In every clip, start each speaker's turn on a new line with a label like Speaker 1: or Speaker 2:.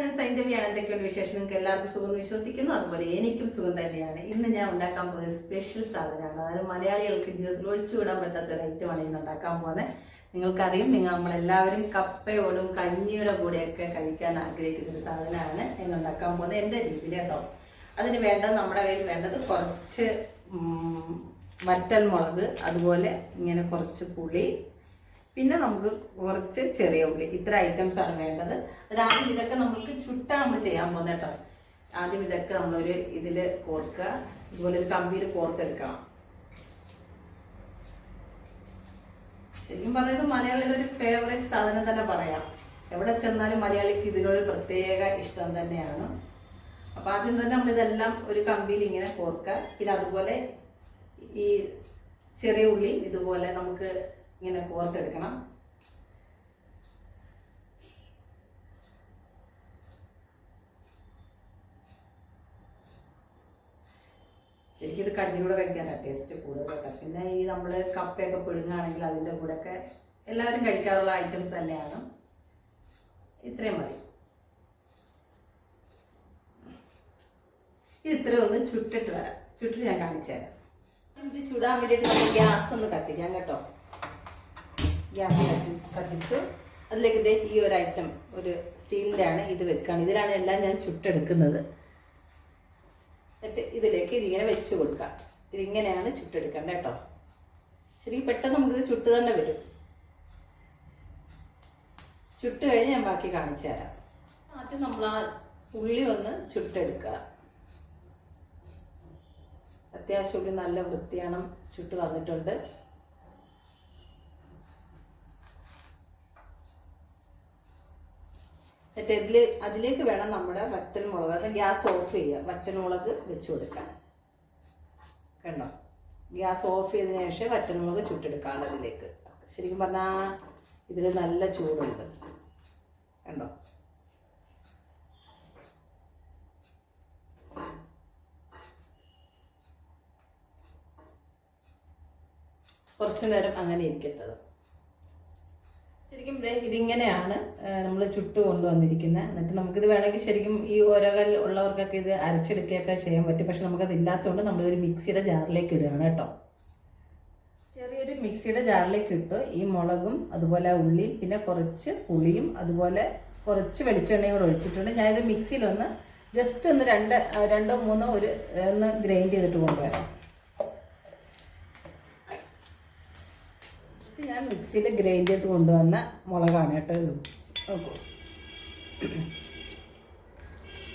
Speaker 1: ഞാൻ സൈൻഡവിയാണ് എന്തൊക്കെയുണ്ട് വിശേഷം? നിങ്ങൾക്ക് എല്ലാവർക്കും സുഖം വിശ്വസിക്കുന്നു. അതുപോലെ എനിക്കും സുഖം തന്നെയാണ്. ഇന്ന് ഞാൻ ഉണ്ടാക്കാൻ പോകുന്ന സ്പെഷ്യൽ സാധനമാണ്. അതായത് മലയാളികൾക്ക് ജീവിതത്തിൽ ഒഴിച്ചുവിടാൻ പറ്റാത്ത ഒരു ഐറ്റമാണ് ഇന്ന് ഉണ്ടാക്കാൻ പോകുന്നത്. നിങ്ങൾക്കറിയും നിങ്ങൾ നമ്മളെല്ലാവരും കപ്പയോടും കഞ്ഞിയുടെ കൂടെയൊക്കെ കഴിക്കാൻ ആഗ്രഹിക്കുന്ന ഒരു സാധനമാണ് ഇന്ന് ഉണ്ടാക്കാൻ പോകുന്നത് എന്റെ രീതിയിൽ കേട്ടോ. അതിന് വേണ്ടത് നമ്മുടെ കയ്യിൽ വേണ്ടത് കുറച്ച് വറ്റൽ മുളക് അതുപോലെ ഇങ്ങനെ കുറച്ച് പുളി പിന്നെ നമുക്ക് കുറച്ച് ചെറിയ ഉള്ളി. ഇത്ര ഐറ്റംസ് ആണ് വേണ്ടത്. അതാദ്യം ഇതൊക്കെ നമ്മൾക്ക് ചുട്ടാ നമ്മൾ ചെയ്യാൻ പോകുന്നത് കേട്ടോ ആദ്യം ഇതൊക്കെ നമ്മളൊരു ഇതിൽ കോർക്കുക ഇതുപോലെ ഒരു കമ്പിയിൽ കോർത്തെടുക്കണം. ശരിക്കും പറഞ്ഞത് മലയാളിയുടെ ഒരു ഫേവറേറ്റ് സാധനം തന്നെ പറയാം. എവിടെ ചെന്നാലും മലയാളിക്ക് ഇതിനൊരു പ്രത്യേക ഇഷ്ടം തന്നെയാണ്. അപ്പോൾ ആദ്യം തന്നെ നമ്മളിതെല്ലാം ഒരു കമ്പിയിൽ ഇങ്ങനെ കോർക്കുക പിന്നെ അതുപോലെ ഈ ചെറിയ ഉള്ളി ഇതുപോലെ നമുക്ക് ഇങ്ങനെ കോർത്തെടുക്കണം. ശരിക്കും ഇത് കഞ്ഞിയുടെ കഴിക്കാനാണ് ടേസ്റ്റ് കൂടുതൽ കേട്ടോ പിന്നെ ഈ നമ്മൾ കപ്പയൊക്കെ പിഴുങ്ങുകയാണെങ്കിൽ അതിന്റെ കൂടെയൊക്കെ എല്ലാവരും കഴിക്കാറുള്ള ഐറ്റം തന്നെയാണ്. ഇത്രയും മതി. ഇത് ഇത്രയും ഒന്ന് ചുട്ടിട്ട് വരാം. ചുട്ടിട്ട് ഞാൻ കാണിച്ചു തരാം. ഇത് ചുടാൻ വേണ്ടിയിട്ട് നമ്മൾ ഗ്യാസ് ഒന്ന് കത്തിക്കാം കേട്ടോ. ഗ്യാസ് കത്തി കത്തിച്ചു അതിലേക്ക് ഇതേ ഈ ഒരു ഐറ്റം ഒരു സ്റ്റീലിന്റെ ആണ് ഇത് വെക്കുകയാണ് ഇതിലാണ് എല്ലാം ഞാൻ ചുട്ടെടുക്കുന്നത്. എന്നിട്ട് ഇതിലേക്ക് ഇതിങ്ങനെ വെച്ച് കൊടുക്കാം ഇതിങ്ങനെയാണ് ചുട്ടെടുക്കേണ്ടത് കേട്ടോ. ശരിക്കും പെട്ടെന്ന് നമുക്കിത് ചുട്ട് തന്നെ വരും. ചുട്ട് കഴിഞ്ഞ് ഞാൻ ബാക്കി കാണിച്ചു തരാം. ആദ്യം നമ്മൾ ആ ഉള്ളി ഒന്ന് ചുട്ടെടുക്കുക. അത്യാവശ്യം ഉള്ളി നല്ല വൃത്തിയാണം ചുട്ട് വന്നിട്ടുണ്ട്. എന്നിട്ട് ഇതിൽ അതിലേക്ക് വേണം നമ്മുടെ വറ്റൽ മുളക് അത് ഗ്യാസ് ഓഫ് ചെയ്യുക വറ്റൽ മുളക് വെച്ച് കൊടുക്കാൻ. കണ്ടോ? ഗ്യാസ് ഓഫ് ചെയ്തതിന് ശേഷം വറ്റൽ മുളക് ചുട്ടെടുക്കാണ് അതിലേക്ക്. ശരിക്കും പറഞ്ഞാൽ ഇതിൽ നല്ല ചൂടുണ്ട്. കണ്ടോ? കുറച്ചു നേരം അങ്ങനെ ഇരിക്കട്ടത് ശരിക്കും ഇതിങ്ങനെയാണ് നമ്മൾ ചുട്ട് കൊണ്ടുവന്നിരിക്കുന്നത് എന്നിട്ട് നമുക്കിത് വേണമെങ്കിൽ ശരിക്കും ഈ ഓരകൽ ഉള്ളവർക്കൊക്കെ ഇത് അരച്ചെടുക്കുകയൊക്കെ ചെയ്യാൻ പറ്റും. പക്ഷെ നമുക്കത് ഇല്ലാത്തതുകൊണ്ട് നമ്മളൊരു മിക്സിയുടെ ജാറിലേക്ക് ഇടുകയാണ് കേട്ടോ. ചെറിയൊരു മിക്സിയുടെ ജാറിലേക്ക് ഇട്ട്. ഈ മുളകും അതുപോലെ ഉള്ളിയും പിന്നെ കുറച്ച് പുളിയും അതുപോലെ കുറച്ച് വെളിച്ചെണ്ണയും കൂടെ ഒഴിച്ചിട്ടുണ്ട്. ഞാനിത് മിക്സിയിലൊന്ന് ജസ്റ്റ് ഒന്ന് രണ്ട് രണ്ടോ മൂന്നോ ഒരു ഒന്ന് ഗ്രൈൻഡ് ചെയ്തിട്ട് കൊണ്ടുവരാം ഇത് ഞാൻ മിക്സിയിൽ ഗ്രൈൻഡ് ചെയ്ത് കൊണ്ടുവന്ന മുളകാണ് കേട്ടോ ഇത്. നോക്കൂ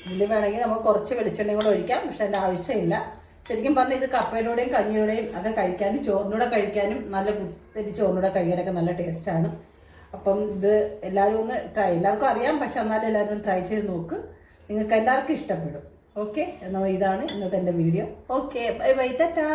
Speaker 1: ഇതിൽ വേണമെങ്കിൽ നമുക്ക് കുറച്ച് വെളിച്ചെണ്ണയും കൂടെ ഒഴിക്കാം പക്ഷെ അതിന്റെ ആവശ്യമില്ല. ശരിക്കും പറഞ്ഞാൽ ഇത് കപ്പയിലൂടെയും കഞ്ഞിയുടെയും ഒക്കെ കഴിക്കാനും ചോറിനൂടെ കഴിക്കാനും നല്ല കുത്തരി ചോറിനൂടെ കഴിക്കാനൊക്കെ നല്ല ടേസ്റ്റാണ് അപ്പം ഇത് എല്ലാവരും ഒന്ന് ട്രൈ എല്ലാവർക്കും അറിയാം പക്ഷെ എന്നാലും എല്ലാവരും ഒന്ന് ട്രൈ ചെയ്ത് നോക്ക്. നിങ്ങൾക്ക് എല്ലാവർക്കും ഇഷ്ടപ്പെടും. ഓക്കെ? എന്നാൽ ഇതാണ് ഇന്നത്തെ എന്റെ video. Okay bye bye tata.